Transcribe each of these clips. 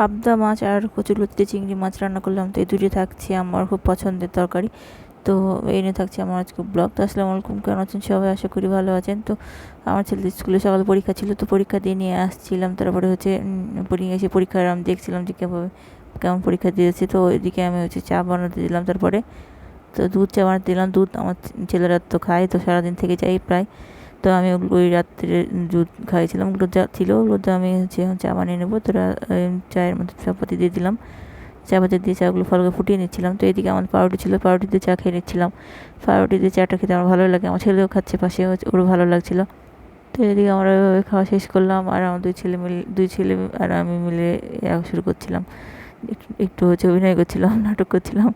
পাবদা মাছ আর কচুরলতিতে চিংড়ি মাছ রান্না করলাম, তো এই দুটি থাকছে আমার খুব পছন্দের তরকারি। তো এই নিয়ে থাকছে আমার আজকে ব্লগ। তো আসসালামু আলাইকুম, কেমন আছেন সবাই? আশা করি ভালো আছেন। তো আমার ছেলেদের স্কুলে সকালে পরীক্ষা ছিল, তো পরীক্ষা দিয়ে নিয়ে আসছিলাম। তারপরে হচ্ছে এসে পরীক্ষার আমি দেখছিলাম যে কীভাবে কেমন পরীক্ষা দিয়েছে। তো ওইদিকে আমি হচ্ছে চা বানাতে দিলাম তারপরে। তো দুধ চা বানাতে দিলাম। দুধ আমার ছেলেরা তো খায়, তো সারাদিন থেকে যাই প্রায়। তো আমি ওই রাত্রে দুধ খাইয়েছিলাম ওগুলো যা ছিল ওগুলোতে আমি হচ্ছে চা বানিয়ে নেব। তো চায়ের মধ্যে চাপাতি দিয়ে দিলাম। চা পাতি দিয়ে চাগুলো ভালো করে ফুটিয়ে নিচ্ছিলাম। তো এদিকে আমার পাউরুটি ছিল পাউরুটি দিয়ে চা খেয়ে নিচ্ছিলাম। পাউরুটি দিয়ে চাটা খেতে আমার ভালো লাগে। আমার ছেলেও খাচ্ছে পাশে ওরও ভালো লাগছিল। তো এদিকে আমরা খাওয়া শেষ করলাম। আর আমার দুই ছেলে মিলে দুই ছেলে আর আমি মিলে শুরু করছিলাম। একটু হচ্ছে অভিনয় করছিলাম, নাটক করছিলাম।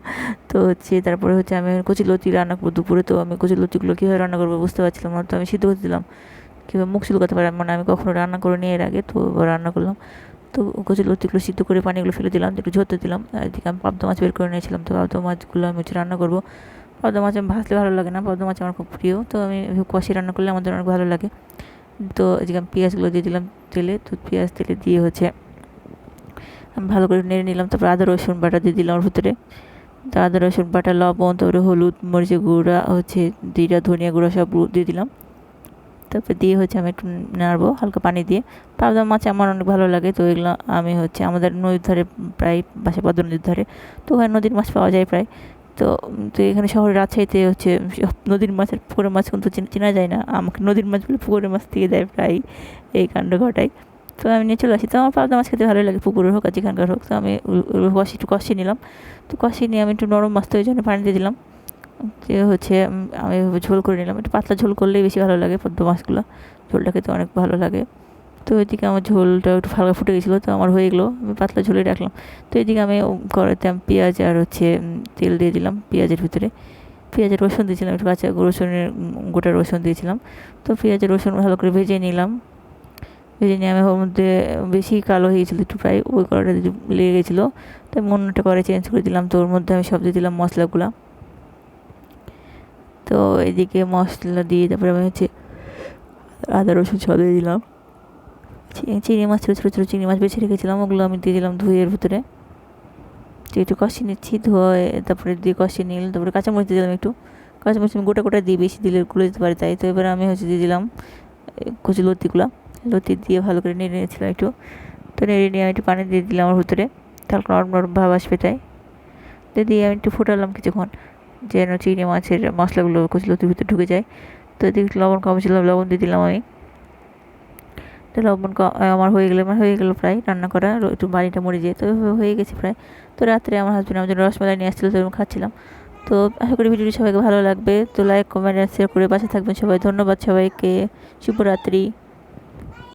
তো হচ্ছে তারপরে হচ্ছে আমি কচি লতি রান্না করব দুপুরে, তো আমি কচি লতিগুলো কীভাবে রান্না করব বুঝতে পারছিলাম না। তো আমি সিদ্ধ দিলাম। কীভাবে মুখ করতে পারি মানে আমি কখনো রান্না করে নিয়ে এর আগে, তো রান্না করলাম। তো কচি লতিগুলো সিদ্ধ করে পানিগুলো ফেলে দিলাম, একটু ঝরতে দিলাম। এদিকে আমি পাবদা মাছ বের করে নিয়েছিলাম, তো পাবদা মাছগুলো আমি হচ্ছে রান্না করব। পাবদা মাছ আমি ভাজলে ভালো লাগে না, পাবদা মাছ আমার খুব প্রিয়। তো আমি কষি রান্না করলে আমাদের অনেক ভালো লাগে। তো এদিকে আমি পেঁয়াজগুলো দিয়ে দিলাম তেলে, তো পেঁয়াজ তেলে দিয়ে হচ্ছে ভালো করে নেড়ে নিলাম, তারপর আদা, রসুন বাটা দিয়ে দিলাম ওর ভিতরে। তো আদা, রসুন বাটা, লবণ, তারপরে হলুদ মরিচের গুঁড়া, হচ্ছে জিরা, ধনিয়া গুঁড়া সব দিয়ে দিলাম। তারপরে দিয়ে হচ্ছে আমি একটু নাড়বো হালকা পানি দিয়ে। পাবদা মাছ আমার অনেক ভালো লাগে, তো এগুলো আমি হচ্ছে আমাদের নদীর ধারে প্রায় পাশে পাদ নদীর ধারে, তো ওখানে নদীর মাছ পাওয়া যায় প্রায়। তো তো এখানে শহরে রাজশাহীতে হচ্ছে নদীর মাছের পুকুরের মাছ কিন্তু চেনা যায় না। আমাকে নদীর মাছ বলে পুকুরের মাছ থেকে দেয় প্রায়, এই কাণ্ড ঘটায়। তো আমি নিয়ে চলে আসি। তো আমার পাবদা মাছ খেতে ভালোই লাগে, পুকুরের হোক আর যেখানকার হোক। তো আমি কষি, একটু কষিয়ে নিলাম। তো কষিয়ে নিয়ে আমি একটু নরম মাছ তো ওই জন্য পানি দিয়ে দিলাম। যে হচ্ছে আমি ঝোল করে নিলাম। একটু পাতলা ঝোল করলেই বেশি ভালো লাগে পদ্ম মাছগুলো। ঝোলটা খেতে অনেক ভালো লাগে। তো এদিকে আমার ঝোলটা একটু হালকা ফুটে গেছিল, তো আমার হয়ে গেলো। আমি পাতলা ঝোলে রাখলাম। তো এদিকে আমি কড়াইতে আমি পেঁয়াজ আর হচ্ছে তেল দিয়ে দিলাম পেঁয়াজের ভিতরে। পেঁয়াজের রসুন দিয়েছিলাম, একটু কাঁচা রসুনের গোটা রসুন দিয়েছিলাম। তো পেঁয়াজের রসুন ভালো করে ভেজে নিলাম। আমি ওর মধ্যে বেশি কালো হয়েছিল একটু প্রায় ওই কড়াটা লেগে গেছিল। তাই অন্যটা করে চেঞ্জ করে দিলাম, তো ওর মধ্যে আমি সব দিয়ে দিলাম মশলাগুলো। তো এদিকে মশলা দিয়ে তারপরে আমি হচ্ছে আদা, রসুন সব দিয়ে দিলাম। চিংড়ি মাছ ছোটো ছোটো ছোটো চিংড়ি মাছ বেছে রেখেছিলাম, ওগুলো আমি দিয়ে দিলাম ধুয়ের ভিতরে। তো একটু কষিয়ে নিচ্ছি, ধোয়ে, তারপরে দিয়ে কষিয়ে নিলাম তারপরে কাঁচামরিচ দিয়ে দিলাম একটু। কাঁচামরিচ আমি গোটা গোটা দিই বেশি দিলে গুলো দিতে পারি তাই। তো এবার আমি হচ্ছে দিয়ে দিলাম কচি লতিগুলো। লতি দিয়ে ভালো করে নেড়ে নিয়েছিলাম একটু। তো নেড়ে নিয়ে আমি একটু পানি দিয়ে দিলাম আমার ভিতরে। তারপর নরম নরম ভাব আসবে তাই। তো দিয়ে আমি একটু ফোটালাম কিছুক্ষণ, যেন চিংড়ি মাছের মশলাগুলো লতির ভিতরে ঢুকে যায়। তো এদিকে লবণ কম ছিলাম লবণ দিয়ে দিলাম আমি। তো লবণ আমার হয়ে গেলে, আমার হয়ে গেলো প্রায় রান্না করা একটু বাড়িটা মরে যায়। তো হয়ে গেছে প্রায়। তো রাত্রে আমার হাজব্যান্ড আমার জন্য রসমালাই নিয়ে আসছিল তো আমি খাচ্ছিলাম। তো আশা করি ভিডিওটি সবাইকে ভালো লাগবে। তো লাইক কমেন্ট শেয়ার করে পাশে থাকবেন সবাই। ধন্যবাদ সবাইকে। শুভরাত্রি।